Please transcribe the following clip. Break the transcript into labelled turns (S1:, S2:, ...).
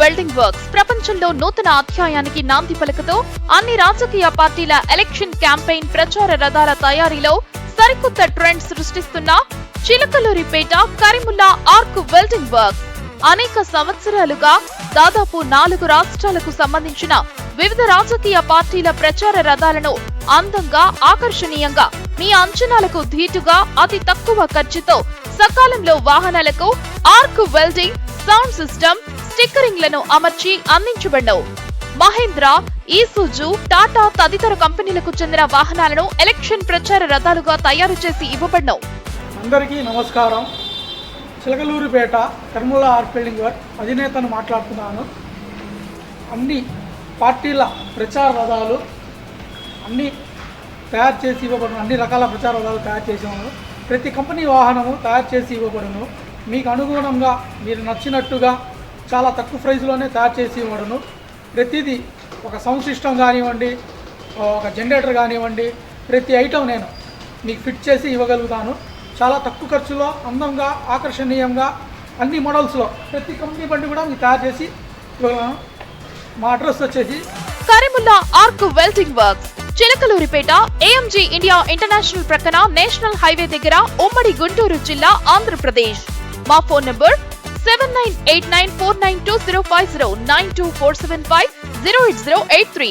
S1: Welding works. ప్రపంచంలో నూతన అధ్యాయానికి నాంది పలుకుతూ అన్ని రాజకీయ పార్టీల ఎలక్షన్ క్యాంపెయిన్ ప్రచార రథాల తయారీలో సరికొత్త trend సృష్టిస్తున్న Chilakaluripet Karimulla arc welding work అనేక సంవత్సరాలుగా దాదాపు నాలుగు రాష్ట్రాలకు సంబంధించిన వివిధ రాజకీయ పార్టీల ప్రచార రథాలను అందంగా ఆకర్షణీయంగా మీ అంచనాలకు ధీటుగా అతి తక్కువ ఖర్చుతో సకాలంలో వాహనాలకు ఆర్క్ వెల్డింగ్ సౌండ్ సిస్టమ్ స్టిక్కరింగ్లను అమర్చి అందించబడ్డవు. మహేంద్ర ఈసూజు టాటా తదితర కంపెనీలకు చెందిన వాహనాలను ఎలక్షన్ ప్రచార రథాలుగా తయారు చేసి ఇవ్వబడ్డవు.
S2: అందరికీ నమస్కారం. చిలకలూరుపేట కర్మూల ఆర్ట్ బిల్డింగ్ అధినేతను మాట్లాడుతున్నాను. అన్ని పార్టీల ప్రచార రథాలు అన్ని తయారు చేసి ఇవ్వబడును అన్ని రకాల ప్రచార రథాలు తయారు చేసాము ప్రతి కంపెనీ వాహనము తయారు చేసి ఇవ్వబడును. మీకు అనుగుణంగా మీరు నచ్చినట్టుగా చాలా తక్కువ ప్రైస్లోనే తయారు చేసి ఇవ్వడను ప్రతిదీ ఒక సౌండ్ సిస్టమ్ కానివ్వండి ఒక జనరేటర్ కానివ్వండి ప్రతి ఐటమ్ నేను మీకు ఫిట్ చేసి ఇవ్వగలుగుతాను. చాలా తక్కువ ఖర్చులో అందంగా ఆకర్షణీయంగా అన్ని మోడల్స్లో ప్రతి కంపెనీ బండి కూడా మీకు తయారు చేసి ఇవ్వగలను. మా అడ్రస్ వచ్చేసి
S1: Karimulla arc welding works Chilakaluripet AMG India international ప్రక్కన నేషనల్ హైవే దగ్గర ఉమ్మడి గుంటూరు జిల్లా ఆంధ్రప్రదేశ్. మా phone number seven nine eight nine four nine two zero five zero nine two four seven five zero eight zero eight three